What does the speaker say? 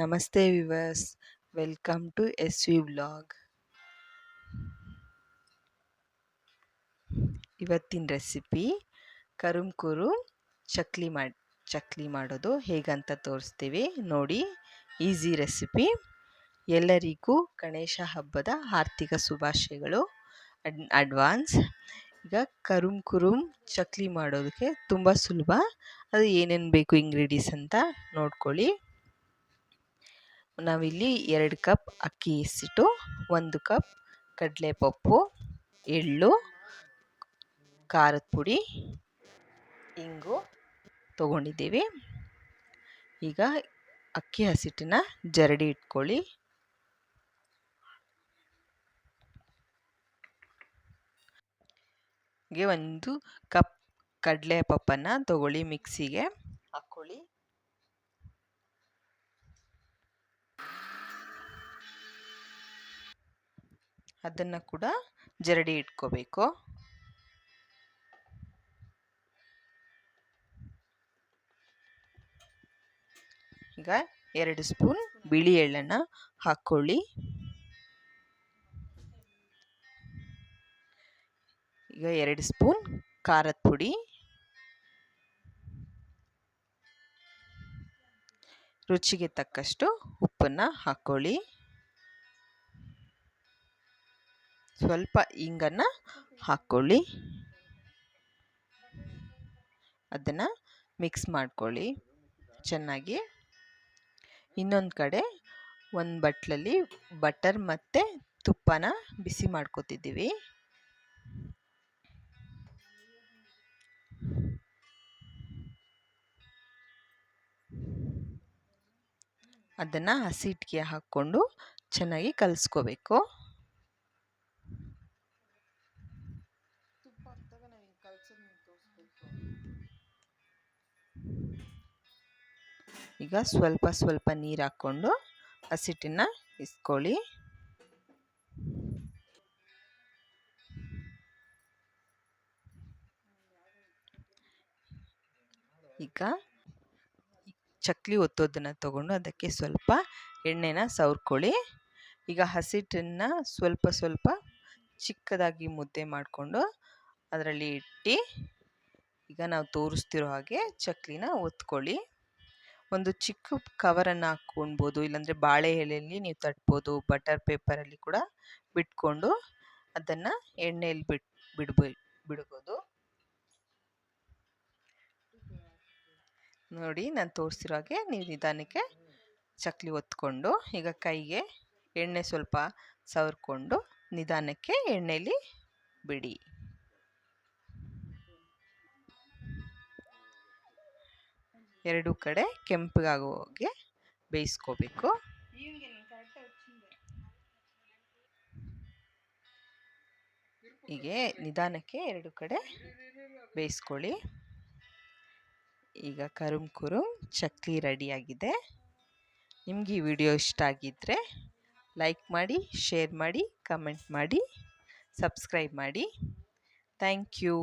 ನಮಸ್ತೆ viewers welcome to S V vlog ಇವತ್ತಿನ recipe ಕರುಮ್ ಚಕ್ಲಿ ಮಾಡಿ ಚಕ್ಲಿ ಮಾಡೋದು ಹೇಗಂತ ತೋರಿಸ್ತೀವಿ. ನೋಡಿ ಈಸಿ ರೆಸಿಪಿ ಎಲ್ಲರಿಗೂ ಗಣೇಶ ಹಬ್ಬದ ಆರ್ಥಿಕ ಶುಭಾಶಯಗಳು. ಅಡ್ ಅಡ್ವಾನ್ಸ್ ಈಗ ಕರುಮ್ ಕುರುಮ್ ಚಕ್ಲಿ ಮಾಡೋದಕ್ಕೆ ತುಂಬ ಸುಲಭ. ಅದು ಏನೇನು ಬೇಕು ಇಂಗ್ರೀಡಿಯನ್ಸ್ ಅಂತ ನೋಡ್ಕೊಳ್ಳಿ. ನಾವಿಲ್ಲಿ ಎರಡು ಕಪ್ ಅಕ್ಕಿ ಇಸಿಟ್ಟು ಒಂದು ಕಪ್ ಕಡಲೆಪಪ್ಪು, ಎಳ್ಳು, ಖಾರದ ಪುಡಿ, ಇಂಗು ತೊಗೊಂಡಿದ್ದೀವಿ. ಈಗ ಅಕ್ಕಿ ಹಸಿಟ್ಟಿನ ಜರಡಿ ಇಟ್ಕೊಳ್ಳಿ. ಒಂದು ಕಪ್ ಕಡಲೆ ಪಪ್ಪನ್ನು ತಗೊಳ್ಳಿ ಮಿಕ್ಸಿಗೆ ಹಾಕ್ಕೊಳ್ಳಿ ಅದನ್ನು ಕೂಡ ಜರಡಿ ಇಟ್ಕೋಬೇಕು. ಈಗ ಎರಡು ಸ್ಪೂನ್ ಬಿಳಿ ಎಳ್ಳನ್ನು ಹಾಕ್ಕೊಳ್ಳಿ ಈಗ ಎರಡು ಸ್ಪೂನ್ ಖಾರದ ಪುಡಿ. ರುಚಿಗೆ ತಕ್ಕಷ್ಟು ಉಪ್ಪನ್ನು ಹಾಕ್ಕೊಳ್ಳಿ ಸ್ವಲ್ಪ ಇಂಗನ್ನು ಹಾಕ್ಕೊಳ್ಳಿ ಅದನ್ನು ಮಿಕ್ಸ್ ಮಾಡ್ಕೊಳ್ಳಿ. ಚೆನ್ನಾಗಿ. ಇನ್ನೊಂದು ಕಡೆ ಒಂದು ಬಟ್ಲಲ್ಲಿ ಬಟರ್ ಮತ್ತು ತುಪ್ಪನ ಬಿಸಿ ಮಾಡ್ಕೋತಿದ್ದೀವಿ. ಅದನ್ನು ಹಸಿ ಇಟ್ಕೆ ಹಾಕ್ಕೊಂಡು ಚೆನ್ನಾಗಿ ಕಲಿಸ್ಕೋಬೇಕು. ಈಗ ಸ್ವಲ್ಪ ಸ್ವಲ್ಪ ನೀರು ಹಾಕ್ಕೊಂಡು ಹಸಿಟ್ಟನ್ನು ಇಸ್ಕೊಳ್ಳಿ. ಈಗ ಚಕ್ಲಿ ಒತ್ತೋದನ್ನು ತಗೊಂಡು ಅದಕ್ಕೆ ಸ್ವಲ್ಪ ಎಣ್ಣೆನ ಸವರ್ಕೊಳ್ಳಿ. ಈಗ ಹಸಿಟ್ಟನ್ನು ಸ್ವಲ್ಪ ಸ್ವಲ್ಪ ಚಿಕ್ಕದಾಗಿ ಮುದ್ದೆ ಮಾಡಿಕೊಂಡು ಅದರಲ್ಲಿ ಇಟ್ಟು ಈಗ ನಾವು ತೋರಿಸ್ತಿರೋ ಹಾಗೆ ಚಕ್ಲಿನ ಒತ್ಕೊಳ್ಳಿ. ಒಂದು ಚಿಕ್ಕ ಕವರನ್ನು ಹಾಕ್ಕೊಳ್ಬೋದು ಇಲ್ಲಾಂದರೆ ಬಾಳೆ ಎಲೆಯಲ್ಲಿ ನೀವು ತಟ್ಬೋದು, ಬಟರ್ ಪೇಪರಲ್ಲಿ ಕೂಡ ಬಿಟ್ಕೊಂಡು ಅದನ್ನು ಎಣ್ಣೆಯಲ್ಲಿ ಬಿಟ್, ಬಿಡ್ಬೋ, ಬಿಡ್ಬೋದು. ನೋಡಿ ನಾನು ತೋರಿಸಿರೋ ಹಾಗೆ ನೀವು ನಿಧಾನಕ್ಕೆ ಚಕ್ಲಿ ಒತ್ಕೊಂಡು ಈಗ ಕೈಗೆ ಎಣ್ಣೆ ಸ್ವಲ್ಪ ಸವರ್ಕೊಂಡು ನಿಧಾನಕ್ಕೆ ಎಣ್ಣೆಯಲ್ಲಿ ಬಿಡಿ. ಎರಡು ಕಡೆ ಕೆಂಪಗಾಗೋಗೆ ಬೇಯಿಸ್ಕೋಬೇಕು. ಹೀಗೆ ನಿಧಾನಕ್ಕೆ ಎರಡು ಕಡೆ ಬೇಯಿಸ್ಕೊಳ್ಳಿ. ಈಗ ಕರುಮ್ ಕುರುಮ್ ಚಕ್ಲಿ ರೆಡಿಯಾಗಿದೆ. ನಿಮಗೆ ಈ ವಿಡಿಯೋ ಇಷ್ಟ ಆಗಿದ್ದರೆ ಲೈಕ್ ಮಾಡಿ ಶೇರ್ ಮಾಡಿ ಕಮೆಂಟ್ ಮಾಡಿ ಸಬ್ಸ್ಕ್ರೈಬ್ ಮಾಡಿ. Thank you.